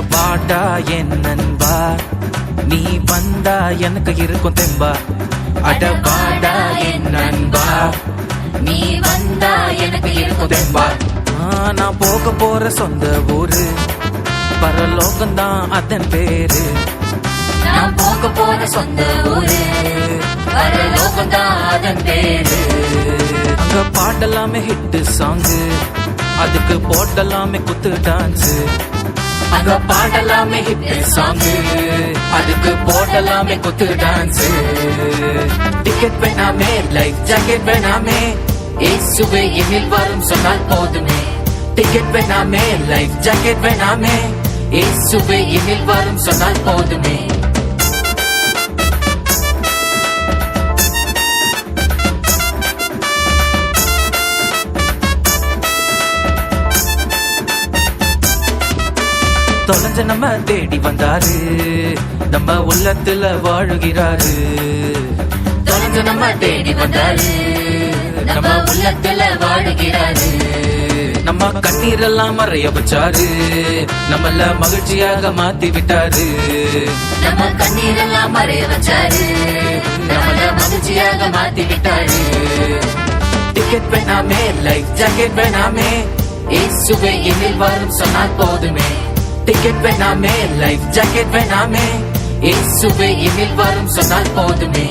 வாடா என் நண்பா? நீ வந்தா எனக்கு இருக்கும் தெம்பா? அட வாடா என் நண்பா? நீ வந்தா எனக்கு இருக்கும் தெம்பா? ஆ, நான் போக போற சொந்த ஊரு. பரலோகம்தான் அதன் பேரு. நான் போக போற சொந்த ஊரு. பரலோகம்தான் அதன் பேரு. அங்க பாடலாமே ஹிட் சாங்கு அதுக்கு போடலாமே குத்து டான்ஸ் அங்க பாடலாமே ஹிட் சாங் அதுக்கு போடலாமே குத்து டான்ஸ். டிக்கெட் வேணாமே லைஃப் ஜாக்கெட் வேணாமே. இயேசுவே எண்ணில் வரும் சொன்னால் போதுமே. டிக்கெட் வேணாமே லைஃப் ஜாக்கெட் வேணாமே. இயேசுவே எண்ணில் வரும் சொன்னால் போதுமே. தொலைஞ்ச நம்ம தேடி வந்தாரு. நம்ம உள்ளத்துல வாழுகிறாரு. தொலைஞ்ச நம்ம தேடி வந்தாரு. நம்ம உள்ளத்துல வாழுகிறாரு. நம்ம கண்ணீரெல்லாம் மறைய வச்சாரு. நம்மள மகிழ்ச்சியாக மாத்தி விட்டாரு. நம்ம கண்ணீரெல்லாம் மறைய வச்சாரு. நம்மள மகிழ்ச்சியாக மாத்தி விட்டாரு. டிக்கெட் வேணாமே லைஃப் ஜாக்கெட் வேணாமே. இயேசுவே எண்ணில் வரும் சொன்னால் போதுமே. டிக்கெட் வேணாமே லைஃப் ஜாக்கெட் வேணாமே. இயேசுவே எண்ணில் வரும் சொன்னால் போதுமே.